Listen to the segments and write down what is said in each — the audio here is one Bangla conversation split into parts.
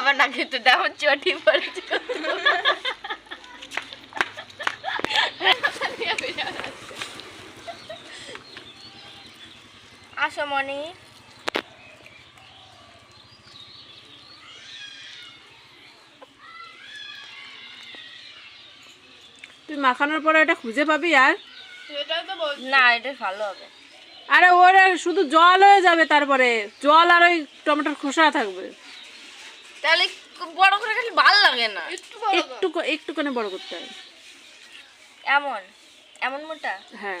আমার না খেতে তেমন চটি পড়েছে আসো মনি। তুই মাখানোর পরে এটা খুঁজে পাবি আর? না এটা ভালো হবে। আরে ওর শুধু জল হয়ে যাবে তারপরে। জল আর ওই টমেটোর খোসা থাকবে। তাহলে বড় করে খেলে ভালো লাগে না। একটু ক- একটুখানি বড় করতে হয়। এমন? এমন মোটা? হ্যাঁ।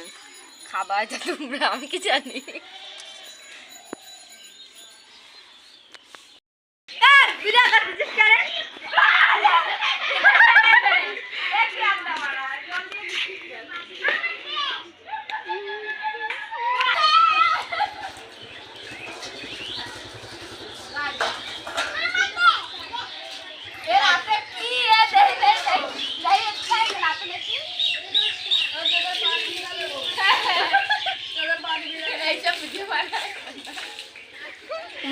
খাবার যা তোমরা আমি কি জানি?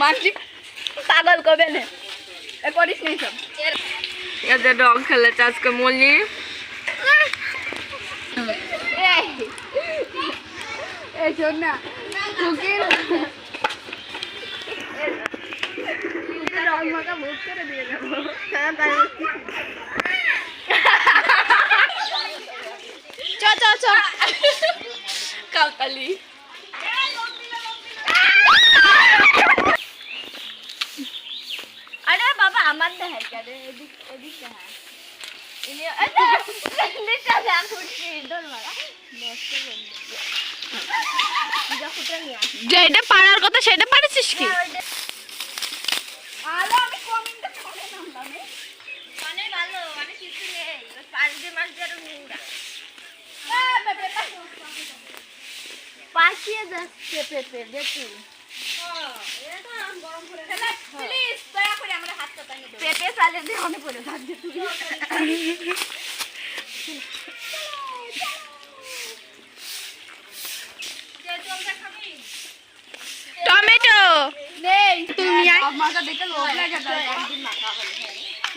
মানছি। পাগল কবে না? করিস নাই সব। খেলেছে আজকে মলি। এই শোন না। কুকির করে দিয়ে চ চ চ কালকালি আরে বাবা আমার দেখাই কেন? এদিক এদিক দেখা ইনি এটা নিচে যান ফুটছি দল মারা নষ্ট বন্ধু যা যেটা পারার কথা সেটা পারিস কি? আলো আমি কমেন্টে করে নামলাম মানে ভালো মানে কিছু নেই। পাঁচ দিয়ে মাস আরও নোংরা পাকিয়ে যাচ্ছে পেঁপে দেখি। প্লিজ দয়া করে আমার হাত কাটা নিয়ে পেঁপে চালে দিয়ে অনেক পড়ে থাকবে টমেটো নেই মাখা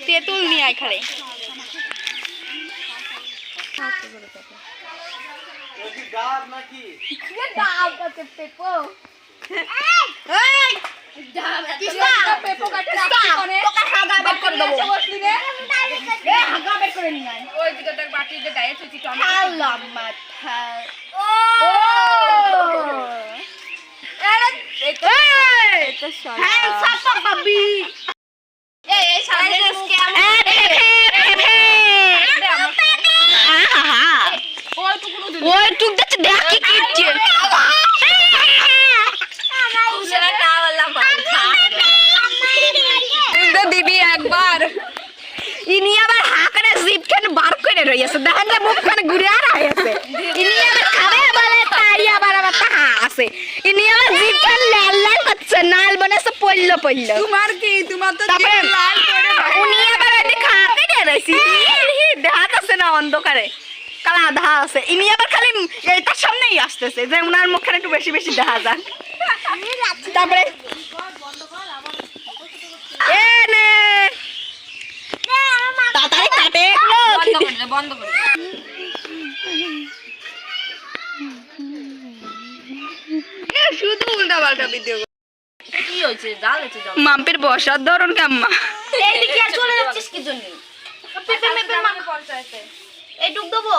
তেঁতুল নিয়ে আয় ওই টুক যাচ্ছে দেখ কি কিচ্ছে সেটা না বললাম দিবি একবার ইনি আবার হাকারে জিপ খানে বার রইছে দেখেন যে মুখ খানে ঘুরে আর আইছে ইনি আবার খাবে বলে তাই আবার আবার তাহা আছে। ইনি আবার খান লাল লাল করছে নাল বনেছে পইল পইল তোমার কি? তোমার তো তারপরে উনি আবার এটি খাকে দিয়ে রইছি দেখাত আছে না অন্ধকারে। কালা আধা আছে। ইনি আবার খালি এইটার সামনেই আসতেছে যে উনার মুখখানে একটু বেশি বেশি দেখা যাক। তারপরে এ নে তাড়াতাড়ি কাটে বন্ধ করে। শুধু উল্টা পাল্টা ভিডিও কি হয়েছে? জাল হয়েছে জল বসার ধরন কেমন এইদিকে চলে যাচ্ছিস কি জন্য? পেপে মেপে মা পঞ্চায়েতে। এইটুক দেবো?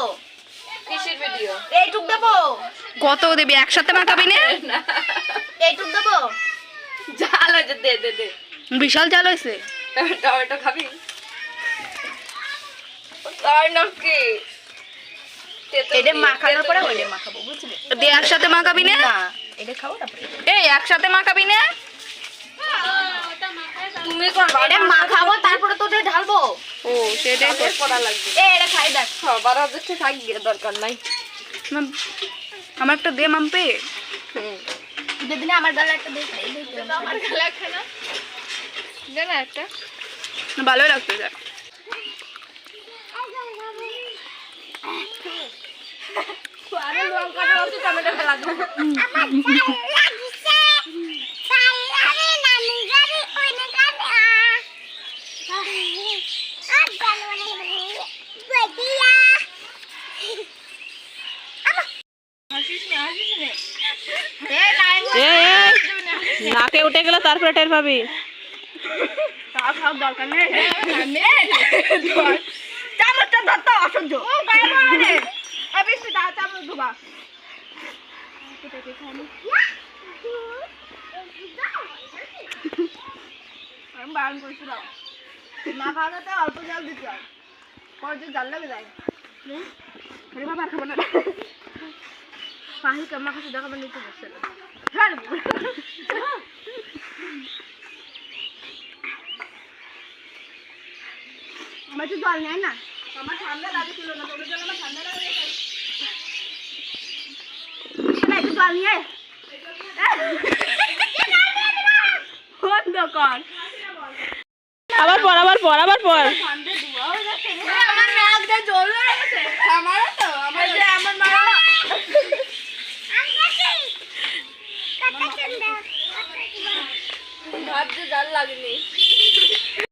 কিসের ভিডিও এইটুক দেবো? কত দিবি একসাথে মাখাবি না? এইটুক দেবো? জাল হয়েছে দে দে দে। বিশাল চাল হয়েছে। টমেটো খাবি? তাই নাকি এটা মাখানোর পরে ওইটা মাখাবো বুঝলি? দিয়ে একসাথে মাখাবি না? না এটা খাব তারপরে। এই একসাথে মাখাবি না? তুমি কোন এটা মাখাবো তারপরে তো ওটা ঢালবো। ও সেটাই তো করা লাগবে। এ এটা খাই দেখ। সবার হাতে থাকবে দরকার নাই। আমার একটা দে মাম্পি। যেদিন আমার গালে একটা দেখ আমার খেলা খানা না? একটা। ভালোই লাগতো আরে লঙ্কা রসে টমেটো ফেলা দিন নাকে উঠে গেল তারপরে টের পাবি তা খাওয়ার দরকার নেই অসহ্য ও ধোবা। আমি বারণ করেছিলাম। না খাওয়াতে অল্প জল দিতে হয়। পরে যে জাল লাগে যায় আরে বাবা খাব না। পাহি কামা কাছে দেখাবার নিতে বসছে না আমার তো জল নেয় না। আমার ঠান্ডা লাগছিল না তোদের জন্য আমার ঠান্ডা লাগে। একটু জল নিয়ে বন্ধ আবার পর আবার পর আবার পর। আমার নাক দিয়ে জল বের আমারও তো আমার যে আমার মা ভাবতে জল লাগেনি।